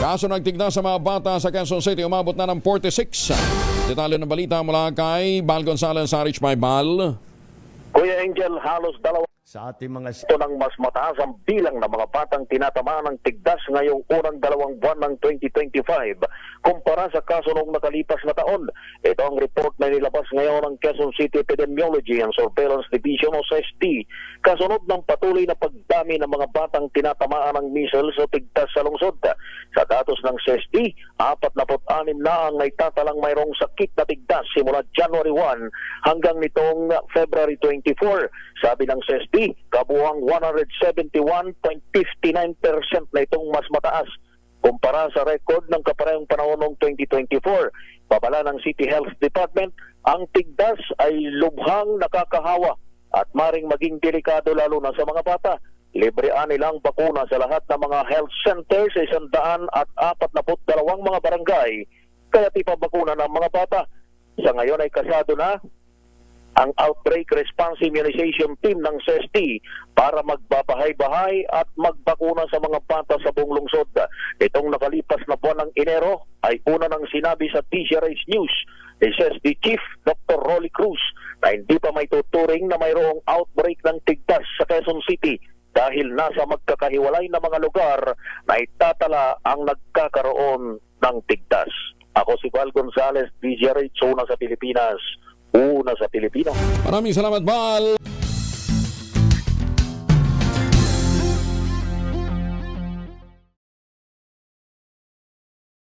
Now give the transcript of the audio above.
Kaso nagtigna sa mga bata sa Quezon City umabot na ng 46. Detalye ng balita mula kay Bal Gonzalez sa Rich by Bal. Kuya Angel, halos dalawa sa ating mga ito ng mas mataas ang bilang ng mga batang tinatamaan ng tigdas ngayong unang dalawang buwan ng 2025 kumpara sa kaso noong nakalipas na taon. Ito ang report na nilabas ngayon ng Quezon City Epidemiology and Surveillance Division o SST kasunod ng patuloy na pagdami ng mga batang tinatamaan ng measles o tigdas sa lungsod. Sa datos ng SST, 46 na ang naitatalang mayroong sakit na tigdas simula January 1 hanggang nitong February 24. Sabi ng SST, kabuang 171.59% na itong mas mataas kumpara sa record ng kaparehong panahon noong 2024. Babala ng City Health Department, ang tigdas ay lubhang nakakahawa at maring maging delikado lalo na sa mga bata. Librean nilang bakuna sa lahat ng mga health centers sa isandaan at apat na dalawang mga barangay kaya ipabakuna ng mga bata. Sa ngayon ay kasado na ang Outbreak Response Immunization Team ng CEST para magbabahay-bahay at magbakuna sa mga bata sa buong lungsod. Itong nakalipas na buwan ng Enero ay una nang sinabi sa TCRH News ni CEST Chief Dr. Rolly Cruz na hindi pa may tuturing na mayroong outbreak ng tigdas sa Quezon City dahil nasa magkakahiwalay na mga lugar na itatala ang nagkakaroon ng tigdas. Ako si Val Gonzalez, DJRH, una sa Pilipinas, una sa Pilipino. Maraming salamat Bal.